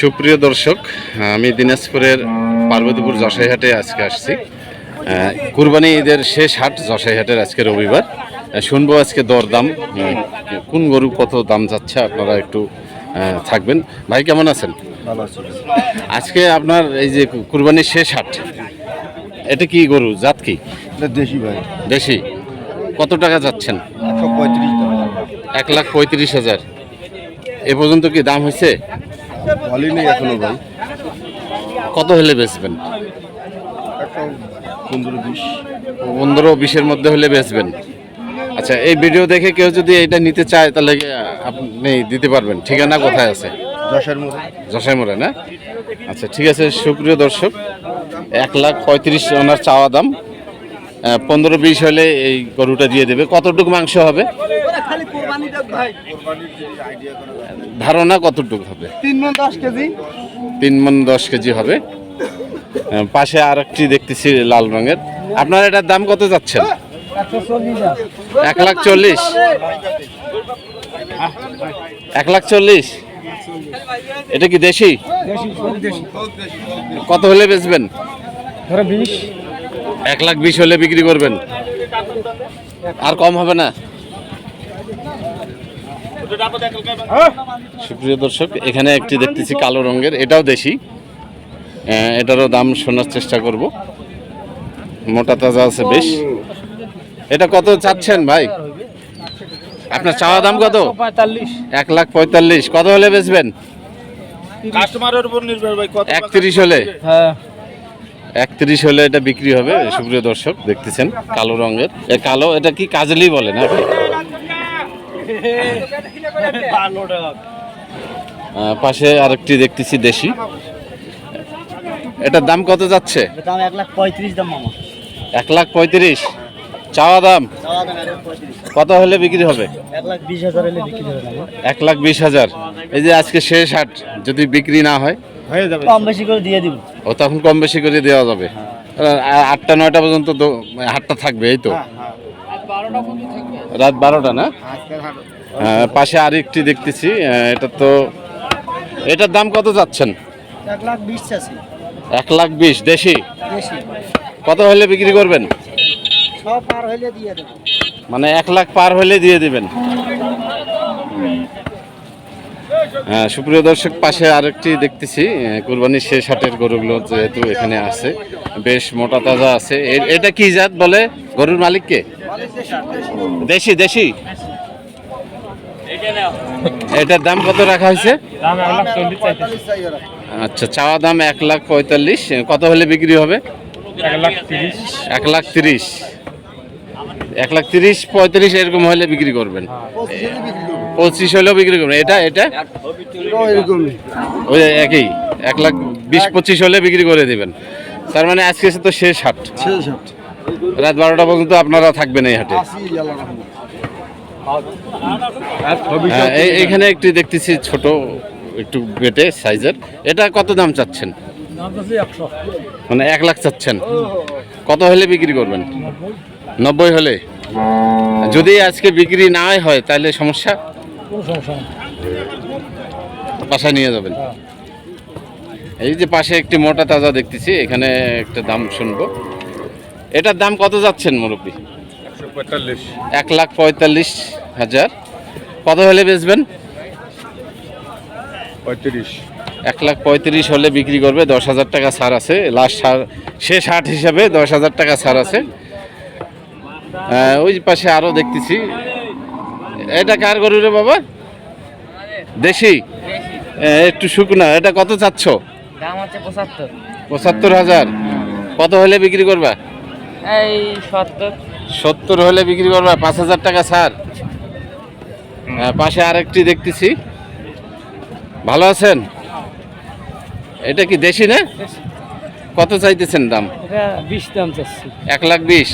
সুপ্রিয় দর্শক আমি দিনাজপুরের পার্বতীপুর যশাইহাটে আজকে আসছি। কুরবানি ঈদের শেষ হাট যশাইহাটের আজকে রবিবার। শুনব আজকে দরদাম কোন গরু কত দাম যাচ্ছে আপনারা একটু থাকবেন। ভাই কেমন আছেন? আজকে আপনার এই যে কুরবানির শেষ হাট এটা কি গরু জাত কি? এটা দেশি ভাই। দেশি। কত টাকা যাচ্ছেন? এক লাখ পঁয়ত্রিশ হাজার। এ পর্যন্ত কি দাম হয়েছে? বলেনি এখনও ভাই। কত হলে বেচবেন? পনেরো বিশ। পনেরো বিশের মধ্যে হলে বেচবেন। আচ্ছা এই ভিডিও দেখে কেউ যদি এটা নিতে চায় তাহলে আপনি দিতে পারবেন। ঠিকানা কোথায় আছে? যশাই মোড়ে। না? আচ্ছা ঠিক আছে সুপ্রিয় দর্শক এক লাখ পঁয়ত্রিশ ওনার চাওয়া দাম পনেরো বিশ হলে এই গরুটা দিয়ে দেবে। কতটুকু মাংস হবে? ধারণা কতটুকু হবে? তিন মন দশ কেজি। তিন মন দশ কেজি হবে। পাশে আর একটি দেখতেছি লাল রঙের। আপনার এটার দাম কত যাচ্ছেন? চল্লিশ এক লাখ চল্লিশ। এক লাখ চল্লিশ? এটা কি দেশি? দেশি দেশি কত হলে বেচবেন? বিশ। এক লাখ বিশ হলে বিক্রি করবেন। আর কম হবে না? সুপ্রিয় দর্শক এখানে একটি দেখতেছি কালো রঙের এটাও দেশি। এটারও দাম শোনার চেষ্টা করব। মোটা তাজা আছে বেশ। এটা কত চাচ্ছেন ভাই? আপনার চাওয়া দাম কত? এক লাখ পঁয়তাল্লিশ। কত হলে বেচবেন? কাস্টমারের উপর নির্ভর ভাই কত একত্রিশ হলে। হ্যাঁ। একত্রিশ হলে এটা বিক্রি হবে সুপ্রিয় দর্শক দেখতেছেন কালো রঙের। এ কালো এটা কি কাজলি বলে না পাশে আরেকটি দেখতেছি দেশি। এটার দাম কত যাচ্ছে? দাম এক লাখ পঁয়ত্রিশ দাম মামা। এক লাখ পঁয়ত্রিশ। চাওয়া দাম? কত হলে বিক্রি হবে? এক লাখ বিশ হাজার এক লাখ বিশ এই যে আজকে শেষ হাট যদি বিক্রি না হয়? কম বেশি করে দিয়ে দিব। ও তখন কম বেশি করে দেওয়া যাবে। আটটা নয়টা পর্যন্ত হাটটা থাকবে এই তো? রাত বারোটা না? পাশে আরেকটি দেখতেছি এটা তো এটার দাম কত যাচ্ছেন? এক লাখ বিশ দেশি? কত হলে বিক্রি করবেন? মানে এক লাখ পার হলে দিয়ে দিবেন। হ্যাঁ সুপ্রিয় দর্শক পাশে আরেকটি দেখতেছি কুরবানির শেষ হাটের গরুগুলো যেহেতু এখানে আছে বেশ মোটা তাজা আছে। এটা কি জাত বলে? গরুর মালিককে দেশি দেশি? এটার দাম কত রাখা হয়েছে? আচ্ছা চাওয়া দাম এক লাখ পঁয়তাল্লিশ। কত হলে বিক্রি হবে? এক লাখ তিরিশ। এক লাখ তিরিশ। এক লাখ তিরিশ পঁয়ত্রিশ এরকম হলে বিক্রি করবেন। পঁচিশ হলেও বিক্রি করবেন। এটা এটা? ওই একই। এক লাখ বিশ পঁচিশ হলে বিক্রি করে দেবেন। তার মানে আজকে তো শেষ হাট। শেষ হাট। রাত বারোটা পর্যন্ত আপনারা থাকবেন এই হাটে। হ্যাঁ, এই- এইখানে একটি দেখতেছি ছোট একটু বেটে সাইজের। এটা কত দাম চাচ্ছেন? মানে এক লাখ চাচ্ছেন। কত হলে বিক্রি করবেন? নব্বই। হলে? যদি আজকে বিক্রি না হয় তাহলে সমস্যা? বাসায় নিয়ে যাবেন। এই যে পাশে একটি মোটা তাজা দেখতেছি এখানে একটা দাম শুনব। এটার দাম কত যাচ্ছেন মুরব্বী? এক লাখ পঁয়তাল্লিশ হাজার। কত হলে বেচবেন? পঁয়ত্রিশ। এক লাখ পঁয়ত্রিশ হলে বিক্রি করবে দশ হাজার টাকা ছাড় আছে। লাস্ট সার শেষ হাট হিসাবে দশ হাজার টাকা ছাড় আছে। ওই পাশে আরও দেখতেছি। এটা কার গরু রে বাবা? দেশি? একটু শুকনা। এটা কত চাচ্ছ? দাম আছে পঁচাত্তর। পঁচাত্তর হাজার। কত হলে বিক্রি করবা? এই সত্তর। সত্তর হলে বিক্রি করবা পাঁচ হাজার টাকা আহ, পাশে আরেকটি দেখতেছি। ভালো আছেন? এটা কি দেশি না? কত চাইতেছেন দাম? এটা বিশ দাম চাচ্ছি। এক লাখ বিশ।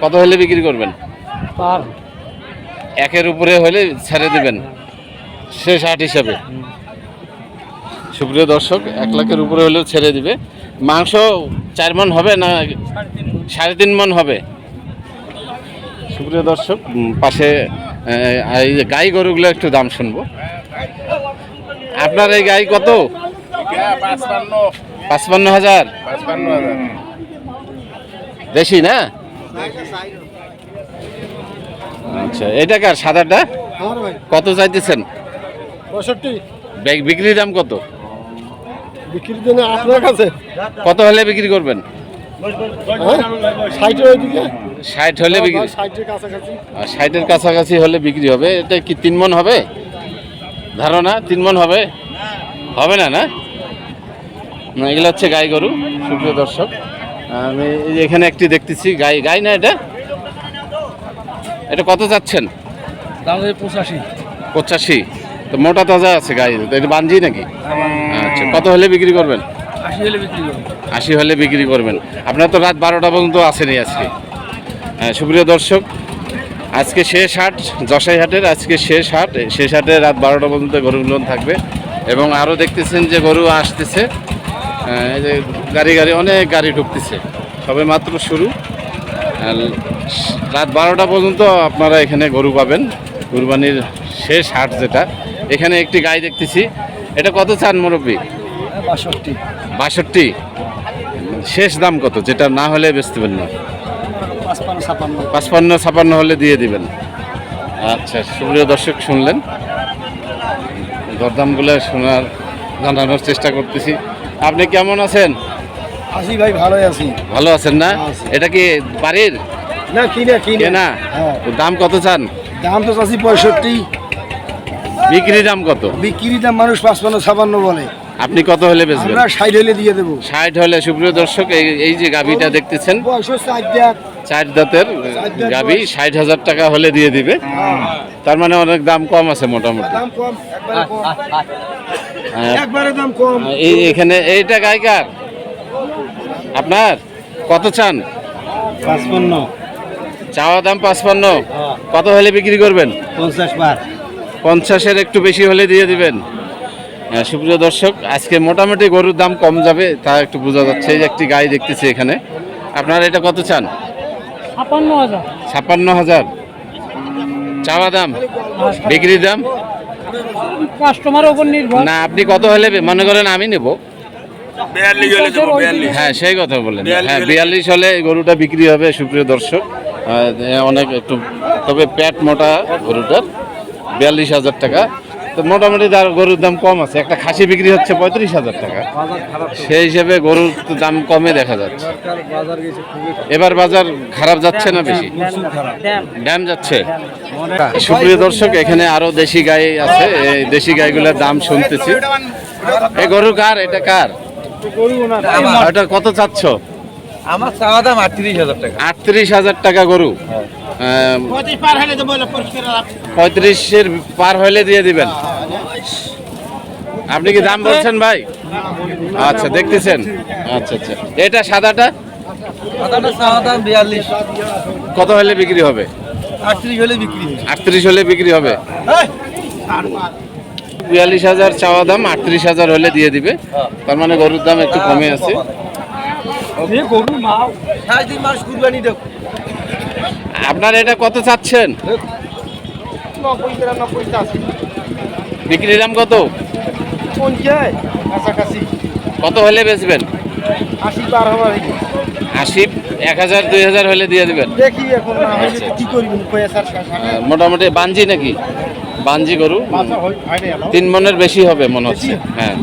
কত হলে বিক্রি করবেন? একের উপরে হলে ছেড়ে দেবেন। শেষ হাট হিসাবে। সুপ্রিয় দর্শক এক লাখের উপরে হলেও ছেড়ে দিবে। মাংস চার মন হবে না? সাড়ে তিন মন হবে। সুপ্রিয় দর্শক পাশে এই যে গাই গরুগুলো একটু দাম শুনব। আপনার এই গাই কত? পাঁচপান্ন হাজার। দেশি না? আচ্ছা এটা কার সাদাটা? কত চাইতেছেন? পঁয়ষট্টি। ব্যাগ বিক্রির দাম কত? বিক্রির জন্য আপনার কাছে কত হলে বিক্রি করবেন? ষাট হলে বিক্রি ষাটের কাছাকাছি। আর ষাটের কাছাকাছি হলে বিক্রি হবে। এটা কি তিন মন হবে? ধারণা? তিন মন হবে? হবে না না? না এগুলো হচ্ছে গাই গরু সুপ্রিয় দর্শক। আমি এই এখানে একটি দেখতেছি গাই গাই না এটা? এটা কত যাচ্ছেন পঁচাশি। পঁচাশি। তো মোটা তাজা আছে গাই। তো এটা বাঞ্জি নাকি? আচ্ছা কত হলে বিক্রি করবেন? আশি হলে বিক্রি করবেন। আপনার তো রাত বারোটা পর্যন্ত আসেনি আজকে। হ্যাঁ, সুপ্রিয় দর্শক আজকে শেষ হাট যশাই হাটের আজকে শেষ হাট। শেষ হাটে রাত বারোটা পর্যন্ত গরুগুলো থাকবে এবং আরও দেখতেছেন যে গরু আসতেছে। এই যে গাড়ি গাড়ি অনেক গাড়ি ঢুকতেছে। সবে মাত্র শুরু। রাত বারোটা পর্যন্ত আপনারা এখানে গরু পাবেন। কুরবানির শেষ হাট যেটা। এখানে একটি গাই দেখতেছি। এটা কত চান মুরব্বী? বাষট্টি। বাষট্টি? শেষ দাম কত? যেটা না হলে বেচতে পারেন না। পাঁচপান্ন ছাপান্ন। হলে দিয়ে দিবেন। আচ্ছা সুপ্রিয় দর্শক শুনলেন। দরদামগুলো শোনার জানানোর চেষ্টা করতেছি। আপনি কেমন আছেন? আছি ভাই ভালোই আছি। ভালো আছেন না? এটা কি বাড়ির? না কিনে কিনে। না হ্যাঁ। দাম কত চান? দাম তো চাচ্ছি পঁয়ষট্টি। বিক্রি দাম কত? বিক্রি দাম মানুষ পাঁচপান্ন ছাপান্ন বলে। আপনি কত হলে বেচবেন? আমরা ষাট হলে দিয়ে দেবো। ষাট হলে সুপ্রিয় দর্শক এই এই যে গাভিটা দেখতেছেন চার দাঁতের গাভি ষাট হাজার টাকা হলে দিয়ে দিবে। তার মানে অনেক দাম কম আছে মোটামুটি। দাম কম একবারে কম। একবারে দাম কম। এই এখানে এইটা গায়িকার আপনার? কত চান? পাঁচপান্ন। চাওয়া দাম পাঁচপান্ন। কত হলে বিক্রি করবেন? পঞ্চাশ বার। পঞ্চাশের একটু বেশি হলে দিয়ে দিবেন। হ্যাঁ, সুপ্রিয় দর্শক আজকে মোটামুটি গরুর দাম কম যাবে তা একটু বোঝা যাচ্ছে। এই একটি গাই দেখতেছি এখানে। আপনার এটা কত চান? ছাপান্ন হাজার। ছাপান্ন হাজার। চাওয়া দাম? বিক্রির দাম? কাস্টমারের উপর নির্ভর। না আপনি কত হলে মনে করেন আমি নেব। হ্যাঁ সেই কথা বললেন। হ্যাঁ বিয়াল্লিশ হলে গরুটা বিক্রি হবে সুপ্রিয় দর্শক। অনেক একটু তবে প্যাট মোটা গরুটার। বিয়াল্লিশ হাজার টাকা। তো মোটামুটি তার গরুর দাম কম আছে, একটা খাসি বিক্রি হচ্ছে পঁয়ত্রিশ হাজার টাকা। সেই হিসেবে গরুর দাম কমে দেখা যাচ্ছে। এবার বাজার খারাপ যাচ্ছে না বেশি? ড্যাম যাচ্ছে। সুপ্রিয় দর্শক, এখানে আরও দেশি গাই আছে। এই দেশি গাইগুলোর দাম শুনতেছি। এই গরু কার? এটা কার? এটা কত চাচ্ছ? আমার চাওয়া দাম আটত্রিশ হাজার টাকা। আটত্রিশ হাজার টাকা গরু। পঁয়ত্রিশের পার হলে দিয়ে দিবেন। আপনি কি দাম বলছেন ভাই? আচ্ছা দেখতেছেন। আচ্ছা আচ্ছা। এটা সাদাটা? চাওয়া দাম বিয়াল্লিশ। কত হলে বিক্রি হবে? আটত্রিশ হলে বিক্রি আটত্রিশ হলে বিক্রি হবে? বিয়াল্লিশ হাজার চাওয়া দাম আটত্রিশ হাজার হলে দিয়ে দিবে। তার মানে গরুর দাম একটু কমে আছে। গরু মাও সাড়ে তিন মাস কুরবানি দেব। আপনার এটা কত চাচ্ছেন? নব্বই তিরানব্বই আশি বিক্রি দাম কত? পঞ্চাশ কাছাকাছি। কত হলে বেচবেন? আশি পার হবার আশি এক হাজার দুই হাজার হলে দিয়ে দিবেন। দেখি এখন আচ্ছা। কি করবি পয়সার আহ, মোটামুটি বাঞ্জি নাকি? বাঞ্জি গরু? তিন মনের বেশি হবে মনে হচ্ছে। হ্যাঁ।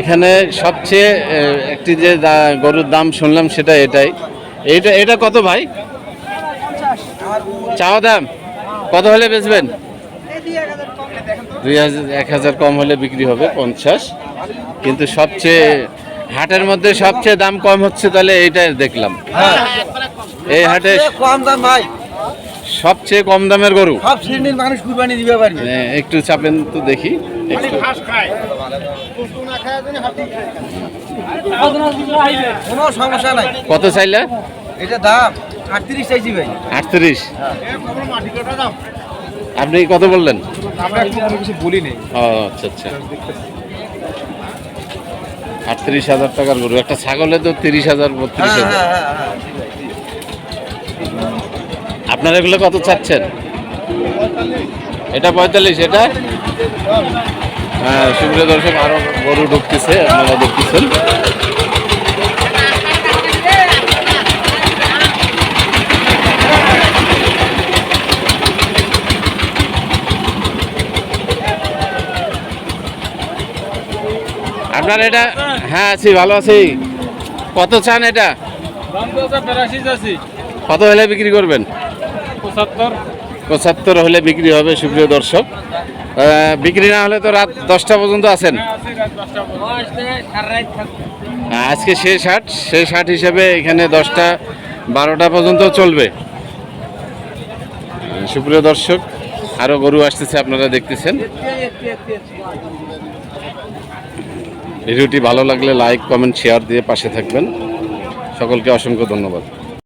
এখানে সবচেয়ে একটি যে গরুর দাম শুনলাম সেটা এটাই। এটা এটা কত ভাই? চাওয়া দাম? কত হলে বেচবেন? দুই হাজার এক হাজার কম হলে বিক্রি হবে পঞ্চাশ। কিন্তু সবচেয়ে হাটের মধ্যে সবচেয়ে দাম কম হচ্ছে তাহলে এইটাই দেখলাম। এই হাটে কম দাম ভাই। সবচেয়ে কম দামের গরু। সব শ্রেণির মানুষ কুরবানি দিবে পারবে একটু চাপেন তো দেখি। কোনো সমস্যা নাই। কত চাইলে? এটা দাম আটত্রিশ চাইছি ভাই। আটত্রিশ। আপনি কত বললেন? আমরা কিছু বলি ও আচ্ছা আচ্ছা। আটত্রিশ হাজার টাকার গরু। একটা ছাগলে তো তিরিশ হাজার বত্রিশ হ্যাঁ হাজার। হ্যাঁ হ্যাঁ। আপনারা এগুলো কত চাচ্ছেন? এটা পঁয়তাল্লিশ এটা? সুপ্রিয় দর্শক আরও গরু ঢুকতেছে আপনারা দেখতেছেন। আপনার এটা হ্যাঁ আছি ভালো আছি। কত চান এটা? কত হলে বিক্রি করবেন? পঁচাত্তর। পঁচাত্তর হলে বিক্রি হবে, সুপ্রিয় দর্শক। বিক্রি না হলে তো রাত দশটা পর্যন্ত আছেন। আজকে শেষ হাট। শেষ হাট হিসেবে এখানে দশটা, বারোটা পর্যন্ত চলবে। সুপ্রিয় দর্শক আরও গরু আসতেছে, আপনারা দেখতেছেন। ভিডিওটি ভালো লাগলে লাইক, কমেন্ট, শেয়ার দিয়ে পাশে থাকবেন। সকলকে অসংখ্য ধন্যবাদ।